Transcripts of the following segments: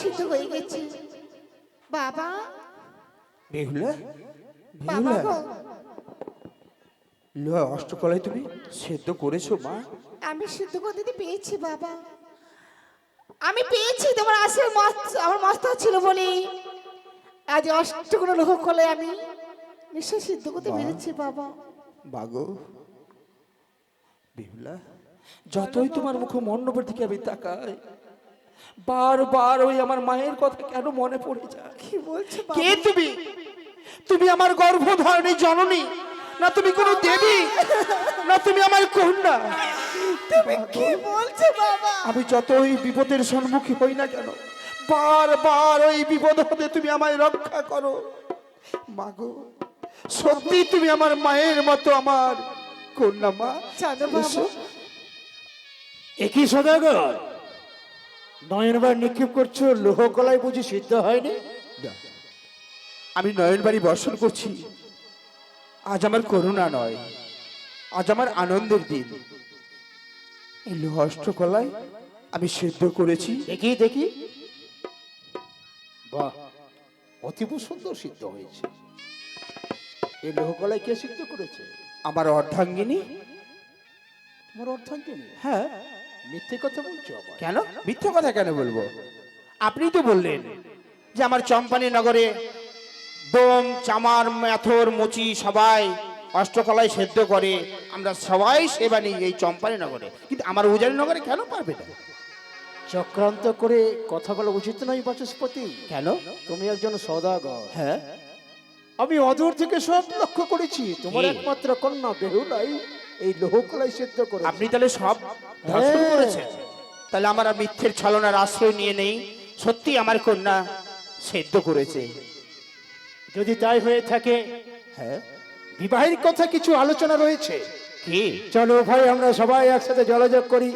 সিদ্ধ হয়ে গেছে। বাবা? বেহুলা বাবা গো। লোহা অষ্টকলায় তুমি সেদ্ধ করেছ মা? আমি সিদ্ধ করে দিতে পেয়েছি বাবা। আমি পেয়েছি তোমার আসে আমার মস্ত ছিল বলে। আজ অষ্টগুলো লোক কলে আমি নিশ্চয় সিদ্ধ করতে পেরেছি বাবা। বাগো। বেহুলা যতই তোমার মুখ মণ্ডপের দিকে আমি তাকাই বারবার ওই আমার মায়ের কথা কেন মনে পড়ে যায়? কি বলছো কে তুমি? তুমি আমার গর্ভধারণী জননী না তুমি কোনো দেবী না তুমি আমার কন্যা? তুমি কি বলছো বাবা? আমি যতই বিপদের সম্মুখীন হই না কেন বারবার ওই বিপদ হতে তুমি আমায় রক্ষা করো। মাগো সত্যি তুমি আমার মায়ের মতো আমার কন্যা মা। জানো বাবা। একই সদাগর। নয়নবার নিক্ষেপ করছ লোহকলায় বুঝি সিদ্ধ হয়নি? আমি নয়নবাড়ি বর্ষণ করছি। আজ আমার করুণা নয় আজ আমার আনন্দের দিন। এই অষ্টকলায়। আমি সিদ্ধ করেছি। দেখি দেখি। বাহ অতীব সুন্দর সিদ্ধ হয়েছে। এই লোহকলায় কে সিদ্ধ করেছে? আমার অর্ধাঙ্গিনী। তোমার অর্থাঙ্গিনী হ্যাঁ। মিথ্যে কথা বলছো কেন? মিথ্যে কথা কেন বলব? আপনি তো বললেন যে আমার চম্পানি নগরে ডোম চামার মেথর মুচি সবাই অষ্টকলায় সেদ্ধ করে আমরা সবাই সেবা নিই এই চম্পানি নগরে। কিন্তু আমার উজানি নগরে কেন পারবে না? চক্রান্ত করে কথা বলা উচিত নয় বাচস্পতি। কেন? তুমি একজন সদাগর। হ্যাঁ। আমি অদূর থেকে সব লক্ষ্য করেছি। তোমার একমাত্র কন্যা বেহুলাই এই লোহকলাই সিদ্ধ করে আপনি তাহলে সব ধর্ষণ। করেছেন। তাহলে আমার মিথ্যের ছলনার আশ্রয় নিয়ে নেই। সত্যি আমার কন্যা সেদ্ধ করেছে। যদি তাই হয়ে থাকে হ্যাঁ। বিবাহের কথা কিছু আলোচনা রয়েছে। কি? চলো ভাই আমরা সবাই একসাথে জলযোগ করি।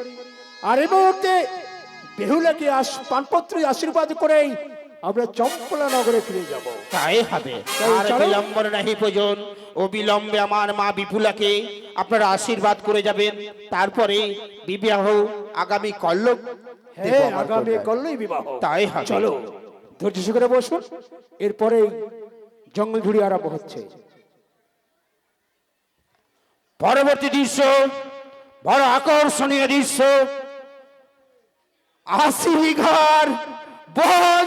আর এ মুহূর্তে বেহুলাকে আস- পানপত্র আশীর্বাদ করেই আমরা চম্পলা নগরে ফিরে যাব। তাই হবে। আর চলো। বিলম্বন নাহি প্রয়োজন। অবিলম্বে আমার মা বিপুলাকে আপনারা আশীর্বাদ করে যাবেন। তারপরে বিবাহ আগামী কল্লব দেব হ্যাঁ আগামী। করলেই বিবাহ। তাই হবে। চলো ধৈর্য করে বসুন। এরপরে জঙ্গল ঘুরি আরম্ভ হচ্ছে। পরবর্তী দৃশ্য বড় আকর্ষণীয় দৃশ্য আশি ঘর বন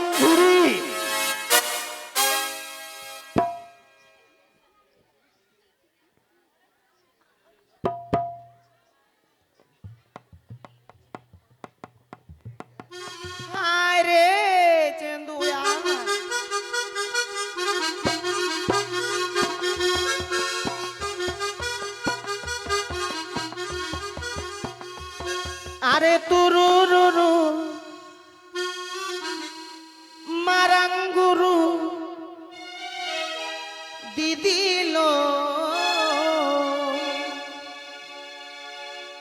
আরে তুরু রুরু মারাঙ্গুরু। দিদিল।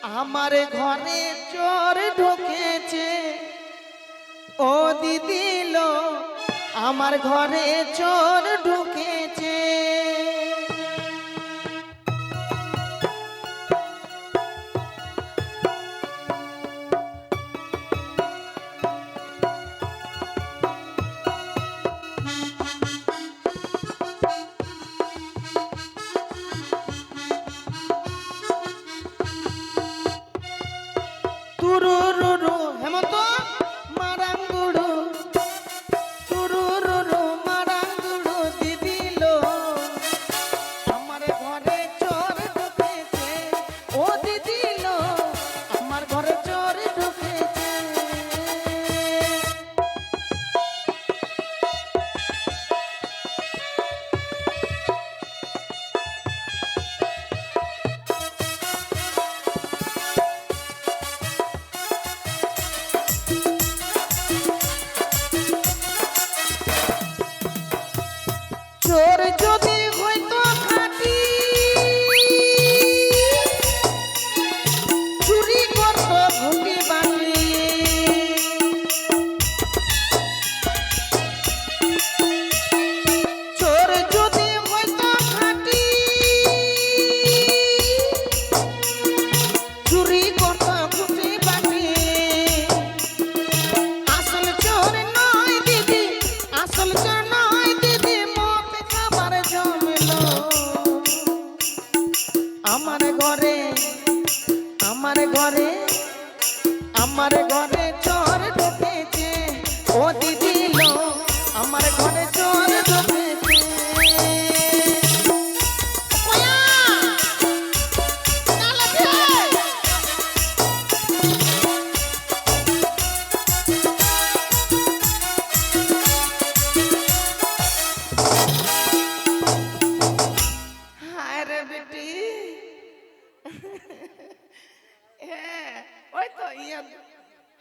আমার ঘরে চোর ঢুকেছে। ও দিদিল, আমার ঘরে চোর ঢুকেছে।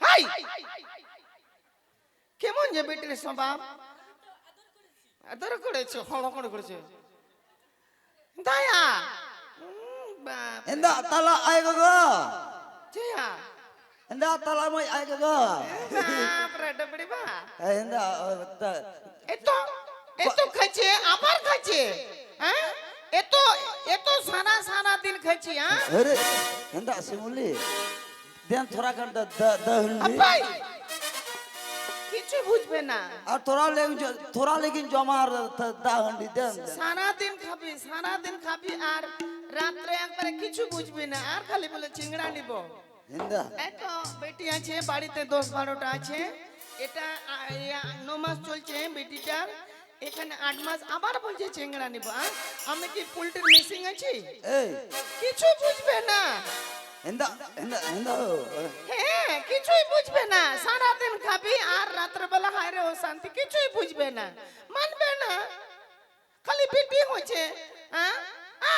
হাই! কেমন যে বেটির স্বভাব? আদর করেছে করেছে। এন্দা তালা গো জিয়া। এন্দা তালা মই গো ডবড়ি বা। এন্দা এত এত খাইছে আমার খাইছে হ্যাঁ এতো এতো সারা সারা দিন খাইছি হ্যাঁ আরে এন্দা সিমুলি দেন থোড়া হলি আপাই কিছু বুঝবে না। আর তোরা লেগে তোরা লেগিন জমার দা হন্ডি দেন সারা দিন খাবি সারা দিন খাবি আর রাত্রে একবারে কিছু বুঝবি না। আর খালি বলে চিংড়া নিব। এতো বেটি আছে বাড়িতে দশ বারোটা আছে। এটা ন মাস চলছে বেটিটার। এখানে আট মাস আবার বলছে চিংড়া নিব আমি কি পোল্ট্রির মেশিন আছি? কিছু বুঝবে না। হিন্দা হিন্দা হিন্দা হ্যাঁ কিছুই বুঝবে না। সারাদিন খাবি আর রাত্রেবেলা হায়রে ও শান্তি কিছুই বুঝবে না। মানবে না? খালি পিটি হচ্ছে হ্যাঁ?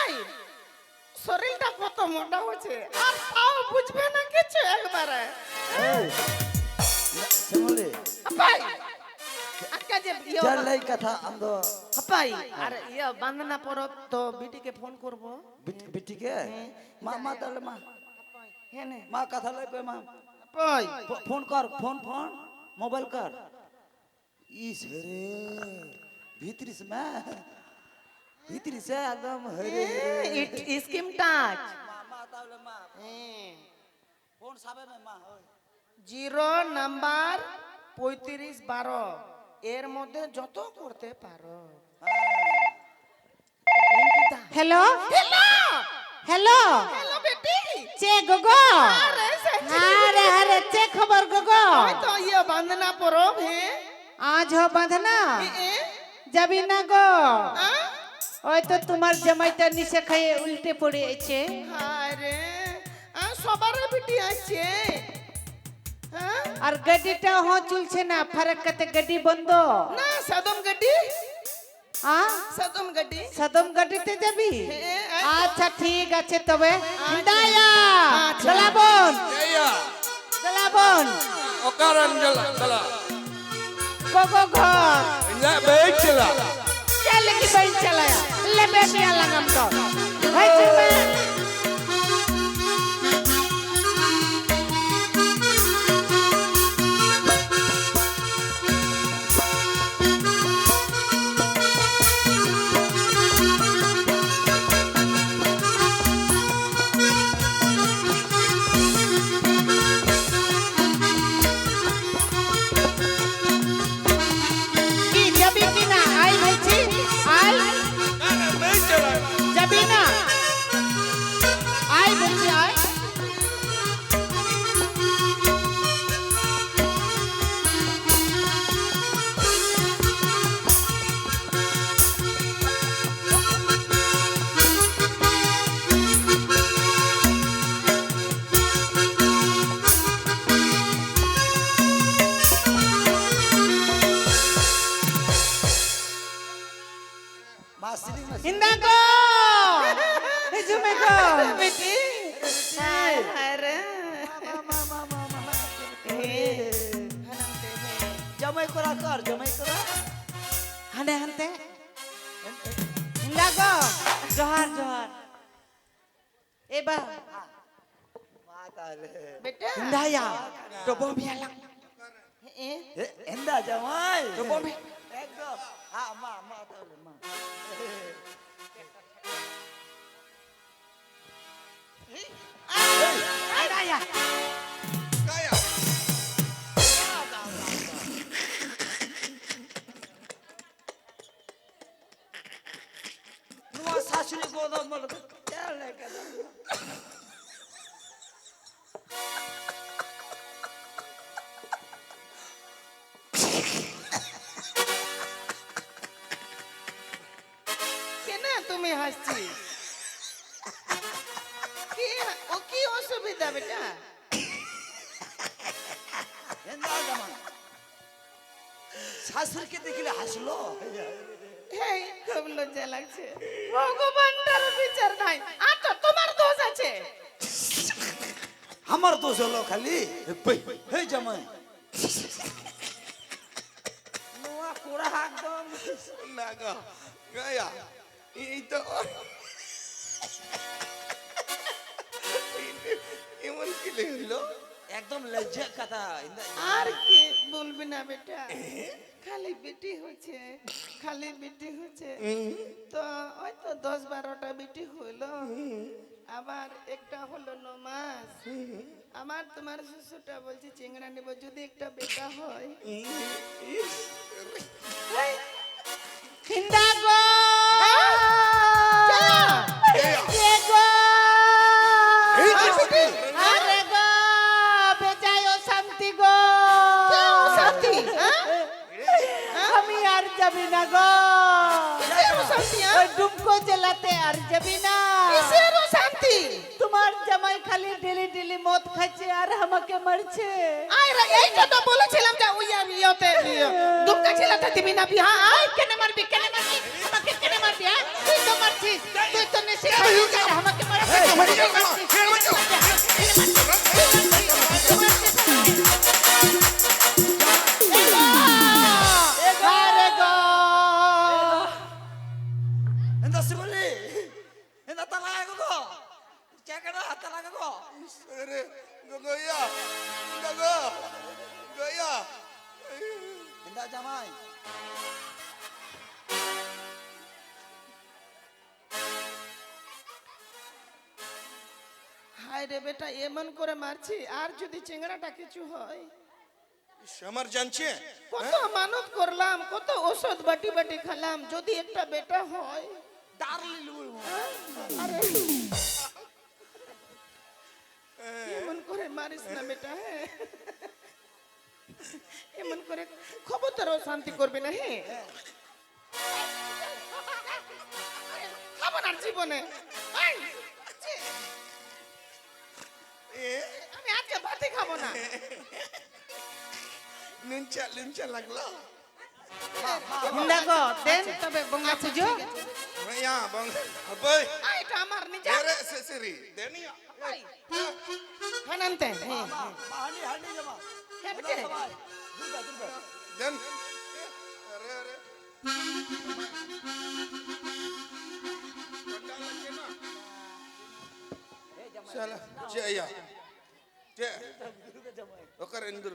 আই শরীরটা কত মোটা হচ্ছে আর তাও বুঝবে না কিছু একবারে। যে ইয়ে কথা আর ইয়ে বান্দনা পরব তো বিটিকে ফোন করব। বিটিকে? মা মা তাহলে মা। হেনে মা কথা লই মা। পই ফোন কর ফোন ফোন মোবাইল কর। ইস রে ভিতরিস মা ভিতরিস একদম হরে ইট স্কিম টাচ। মা তাহলে মা ফোন সাবে মা জিরো নাম্বার পঁয়ত্রিশ বারো। এর মধ্যে যত করতে পারো। Hello hello hello. চে গোগো। আরে আরে আরে চে খবর গোগো। ওই তো ইয়ে বান্দনা পরব হে। আজ হ বাঁধনা। যাবি না গো? ওই তো তোমার জামাইটা নিচে খাইয়ে উল্টে পড়ে আছে হায় রে। আ, সবার বেটি আছে? আর গাড়িটা হ চলছে না। ফারাক কাতে গাড়ি বন্ধ। না সাদম গাডি। সদম গাড়িতে যাবি। আচ্ছা ঠিক আছে তবে দায়া আচ্ছা। দলাবন Jaya, দলাবন okaran কোকো ঘর না baik চলা চলে কি বাই চলা লেবে মিয়া লাগাম তো ভাই চলে ডবো মিয়া লাগ এ, এ এন্দা জমাই তো বলবি একদম হ্যাঁ মা মা তাহলে মা ইন্দায়া Kaya. তোমার শাশুড়ি তুমি হাসছি। ও কি অসুবিধা বেটা? শাশুড়িকে দেখিলে হাসলো? এই খুব লজ্জা লাগছে। ভগবানটার বিচার নাই। তো তোমার দোষ আছে। আমার দোষ হলো খালি? হে জামাই। কোড়া একদম। না গো গায়া। এই তো এমন কি হইল? একদম লজ্জা কথা আর কি বলবি না বেটা? খালি বেটি হচ্ছে খালি বেটি হচ্ছে তো ওই তো দশ বারোটা বেটি হইল। আবার একটা হলো ন মাস আমার তোমার শ্বশুরটা বলছে চিংড়া নেব যদি একটা বেটা হয়। হিন্দা গো! না গো হ্যাঁ? ওই ডুমকো জেলাতে আর যাবি না। শান্তি। তোমার জামাই খালি ডেলি ডেলি মদ খাচ্ছে আর আমাকে মারছে। আয় রে, এইটা তো বলেছিলাম যে ওই আর ইয়েতে দুমকা ছেলেটা দিবি না বিহা। আয় কেন মারবি কেন মারবি? আমাকে কেন মারবি হ্যাঁ? তুই তো মারছিস তুই তো নেশে আর আমাকে মারছিস? তো মারছিস। গয়া বেটা এমন করে মারছি আর যদি চেংড়াটা কিছু হয় কত মানত করলাম কত ওষুধ বাটি বাটি খেলাম যদি একটা বেটা হয় এমন করে মারিস না বেটা হ্যাঁ এমন করে খবরদারও শান্তি করবি না হ্যাঁ খাব না জীবনে আমি আজকে ভাতে খাব না। লুঞ্চা লুঞ্চা লাগল। দেখো দেন। তবে বঙ্গা পুজো গয়া বং বই। আ, এটা আমার নিজে আরে সেসরি দেনিয়া হানান্তে হ্যাঁ হাঁড়ি হাঁড়ি জমা হ্যাঁ বেটে দুর্গা দুর্গা দেন আরে আরে চলা জয়া জয় ওকার ইন্দুর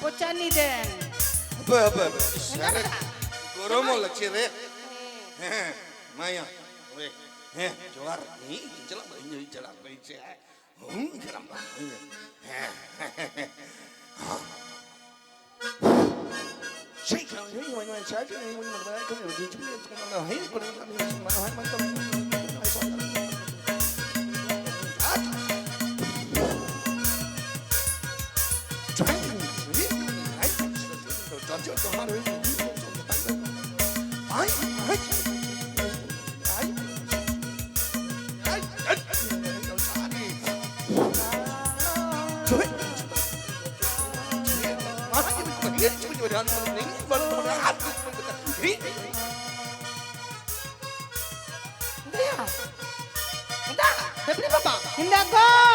ಪುಚ್ಚನಿದೆ ಅಬ್ಬ ಅಬ್ಬ ಅಬ್ಬ ಶರ ಗರಮೋ ಲಕ್ಷಿದೆ ಮಾಯ ಓಯ್ ಹೇ ಜೋರ್ ನೀ ಇಂಚಲ ಬೈಂಜ ಇಂಚಲ ಬೈಂಜ ಹ್ಮ್ ಗರಂ Shake it, you ain't going to charge it, you ain't going to buy it, you ain't going to buy it, you ain't going to buy it, you ain't going to buy it, দিয়া দা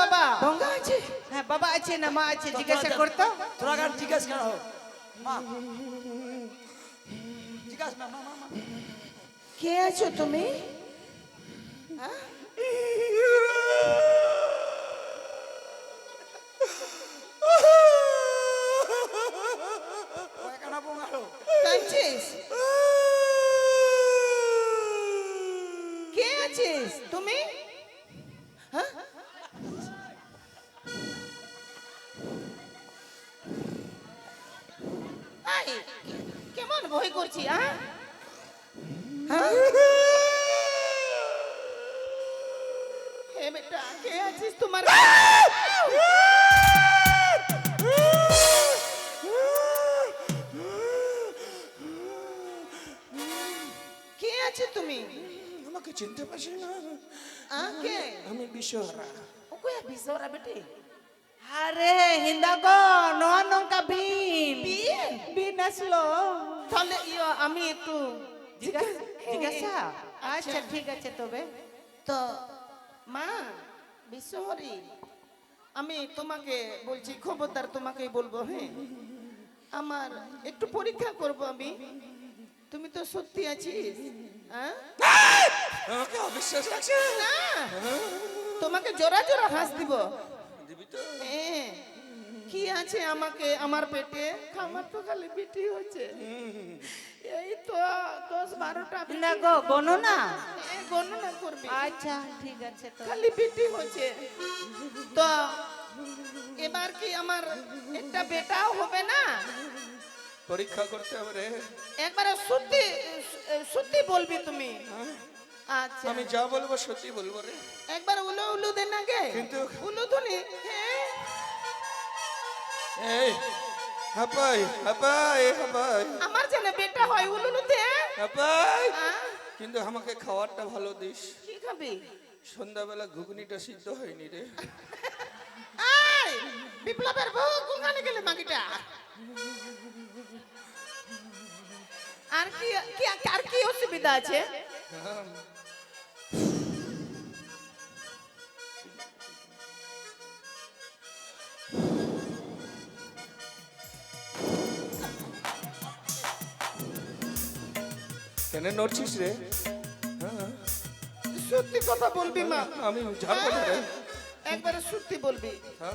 বাবা। ডঙ্গা আছে? হ্যাঁ বাবা আছে না মা আছে জিজ্ঞাসা করতো? তোরা গান জিজ্ঞাসা করো কে আছো তুমি? কে আছিস তুমি? হ্যাঁ? কেমন ভয় করছি? হে বেটা কে আছিস তোমার কে আছে তুমি আমাকে চিনতে পারছি না আমি বিশ্বহারা ওকে বিসরা বেটে আরে হিন্দাগো নোয়া নঙ্কা বিন। বিয়ে বিন আসলো। তাহলে ইয়ো আমি একটু জিজ্ঞাসা জিজ্ঞাসা? আচ্ছা। ঠিক আছে তবে। তো মা বিশ্বহরি আমি তোমাকে বলছি খবরদার তোমাকেই বলব হ্যাঁ আমার একটু পরীক্ষা করব আমি। তুমি তো সত্যি আছিস হ্যাঁ আমাকে অবিশ্বাস লাগছে। না তোমাকে জোড়া জোড়া হাস দিব। দিবি তো? হ্যাঁ। কি আছে আমাকে আমার পেটে? আমার তো খালি বিটি হচ্ছে এই তো দশ বারোটা বিটি। হিন্দাগো গোনো না এ, গণনা করবি। আচ্ছা ঠিক আছে তো। খালি বিটি হচ্ছে তো এবার কি আমার একটা বেটাও হবে না? পরীক্ষা করতে হবে রে। একবারে সত্যি সত্যি বলবি তুমি। আচ্ছা। আমি যা বলব সত্যি বলব রে। একবার উলু উলু দেন আগে কিন্তু- উলু হ্যাঁ এই হাপাই হাপাই হাপাই। আমার যেন বেটা হয় উলু উলু হাপাই। কিন্তু আমাকে খাবারটা ভালো দিস। কি খাবি? সন্ধ্যাবেলা ঘুগনিটা সিদ্ধ হয়নি রে। আই বিপ্লবের বউ কোনখানে গেলে মাগিটা আর কি কি আর কি অসুবিধা আছে? কেন নড়ছিস রে। হ্যাঁ, সত্যি কথা বলবি মা। আমি ঝাড়বো না রে একবারে সত্যি বলবি। হ্যাঁ।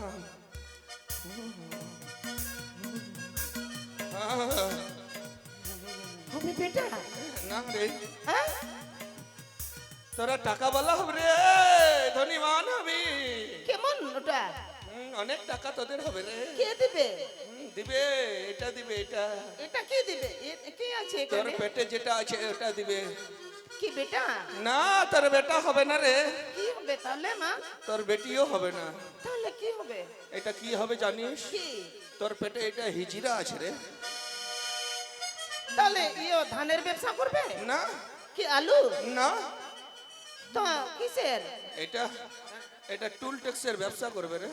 হ্যাঁ, হবে বেটা? না রে। হ্যাঁ? তোরা টাকা বলা হবে রে ধনীমান হবি। কেমন ওটা? অনেক টাকা তোদের হবে রে। কে দিবে? দিবে এটা দিবে এটা। এটা কে দিবে? আছে তোর পেটে যেটা আছে ওটা দিবে। কি বেটা? না তোর বেটা হবে না রে। কি হবে তাহলে মা? তোর বেটিও হবে না। তাহলে কি হবে? এটা কি হবে জানিস? কি? তোর পেটে এটা হিজিরা আছে রে। তাহলে ইয়ে ধানের ব্যবসা করবে? না। কি আলু? না। তো কিসের? এটা এটা টুল ট্যাক্সের ব্যবসা করবে রে।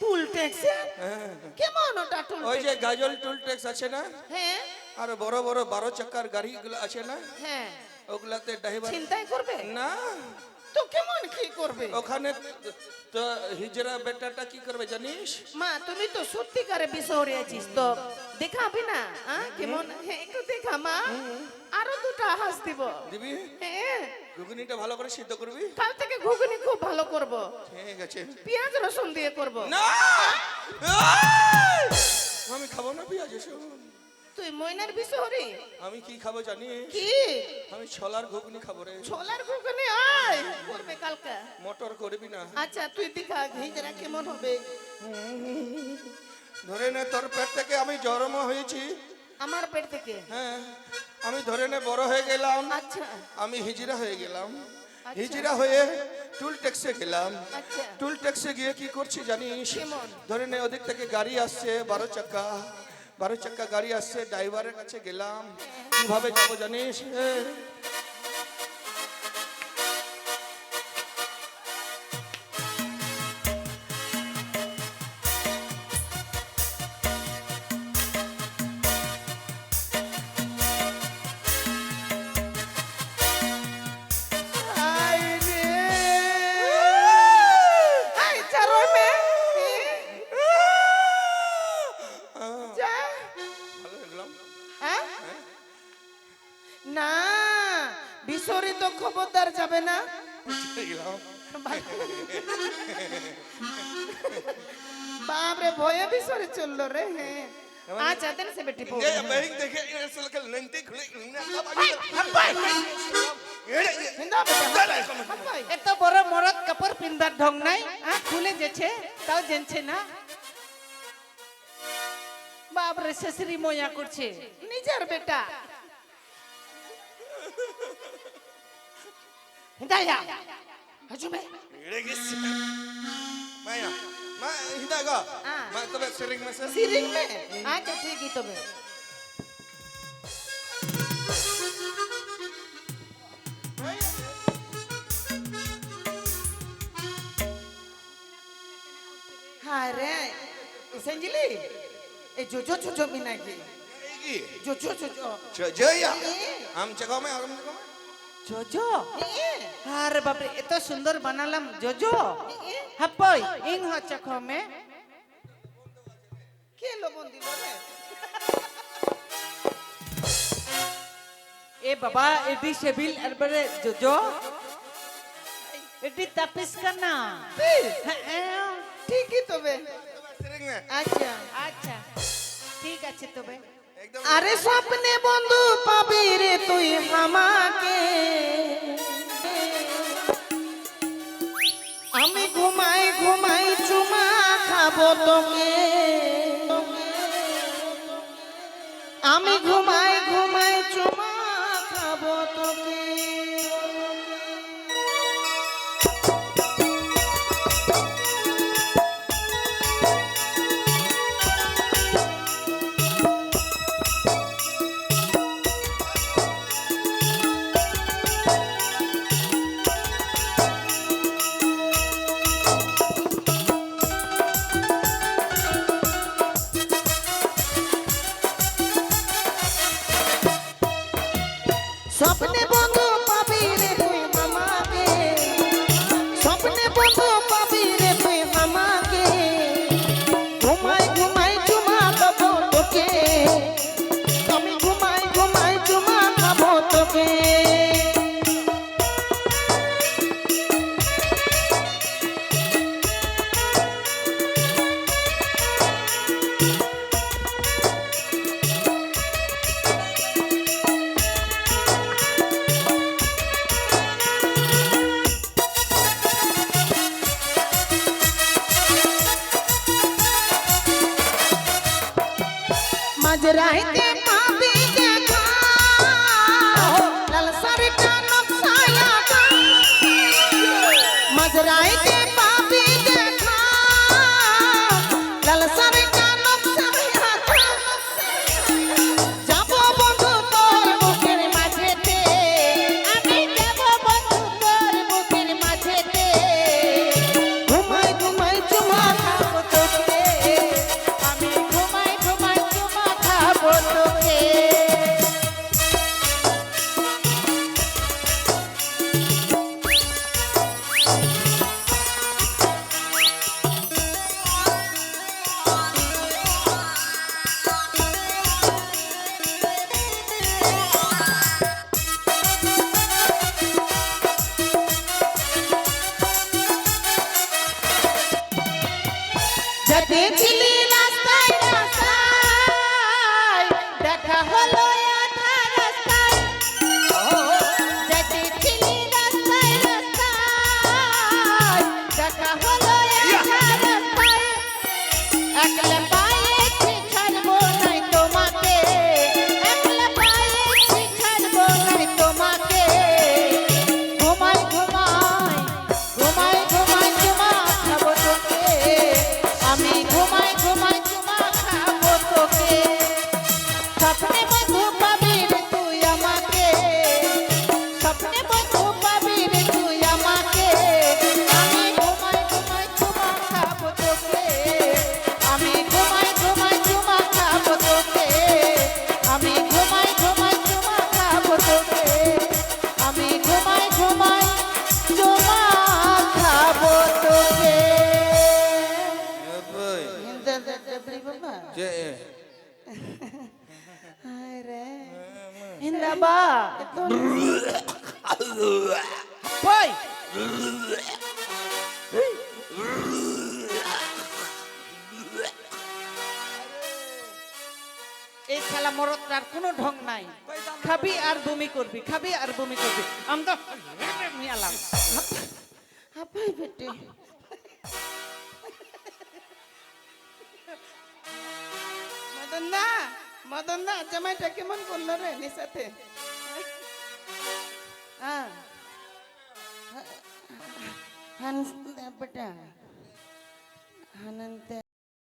টুল ট্যাক্স হ্যাঁ। কেমন ওটা টুল ওই যে গাজল টুল ট্যাক্স আছে না? হ্যাঁ। আর বড় বড় বারো চাকার গাড়িগুলো আছে না? হ্যাঁ। ওগুলাতে ড্রাইভার চিন্তাই করবে? না। তো কেমন কি করবে? ওখানে তো হিজরা বেটাটা কি করবে জানিস? মা তুমি তো সত্যিকারে আছিস তো। দেখাবি না হ্যাঁ কেমন? হ্যাঁ একটু দেখা মা। আরও দুটো হাস দিব। দিবি? হ্যাঁ। ঘুগনিটা ভালো করে সিদ্ধ করবি? কাল থেকে ঘুগনি খুব ভালো করব। ঠিক আছে। পেঁয়াজ রসুন দিয়ে করব। না! আমি খাব না পেঁয়াজ এসব তুই ময়নার বিষহরি আমি কি খাব জানিস? কি? আমি ছলার ঘুগনি খাব রে। ছোলার ঘুগনি? আয় করবে কালকে। মটর করবি না? আচ্ছা তুই দেখা ঘিজরা কেমন হবে? ধরে নে তোর পেট থেকে আমি জন্ম হয়েছি। আমার পেট থেকে? হ্যাঁ আমি ধরে নে বড় হয়ে গেলাম। আচ্ছা। আমি হিজড়া হয়ে গেলাম। হিজড়া হয়ে টুল ট্যাক্সে গেলাম। আচ্ছা। টুল ট্যাক্সে গিয়ে কি করছি জানিস? ধরে নে ওদিক থেকে গাড়ি আসছে বারো চাকা। বারো চাকা গাড়ি আসছে ড্রাইভারের কাছে গেলাম। কীভাবে যাব জানিস? বাপরে ভয়ে বিশরি চললো রে হ্যাঁ আচ্ছা দেন সে বেটি পো ये बैंक देखे ये साल का लंटी खुले হিন্দা বেটা এত বড় মরদ কাপড় পিন্দার ঢং নাই হ্যাঁ খুলে যেছে তাও জেনছে না বাপরে শেষরি ময়া করছে নিজের বেটা দায়া হজুমে Ini guys. मा हिदा ग हाँ। मा तबे सिरिंग में से सीरिंग में अच्छा ठीक ही तो मैं जो संजली ए जोजो जोजो मिनागी एगी जोजो जोजो जोजो या हम चगाओ में हम चगाओ में जोजो ए আরে বাপরে এত সুন্দর বানালাম জোজো। হাপই ইং হচ্ছে খমে। কে লবণ দিল রে এ বাবা এডি সেবিল এরবারে জোজো। এডি তাপিস? কানা হ্যাঁ, ঠিকই তবে আচ্ছা। আচ্ছা ঠিক আছে তবে আরে স্বপ্নে বন্ধু পাবি রে তুই আমাকে তোকে আমি ঘুমাই ঘুমাই চুমা খাব তোকে। স্বপ্নে বন্ধু পাবি ইন্দাবা কই এই খেলা মরতার কোনো ঢং নাই। খাবি আর বমি করবি, খাবি আর বমি করবি। আমরা মিয়ালাম। আপাই বেটে। ಮದನ್ನ ಮದನ್ನ ಅಜ್ಜಮ್ಮ ಟಕ್ಕಿ ಮನ್ ಕೊಲ್ಲೋರೆ ನಿಸತೆ ಹನ್ಸ್ ಬಿಟ್ಟ ಹನಂತೆ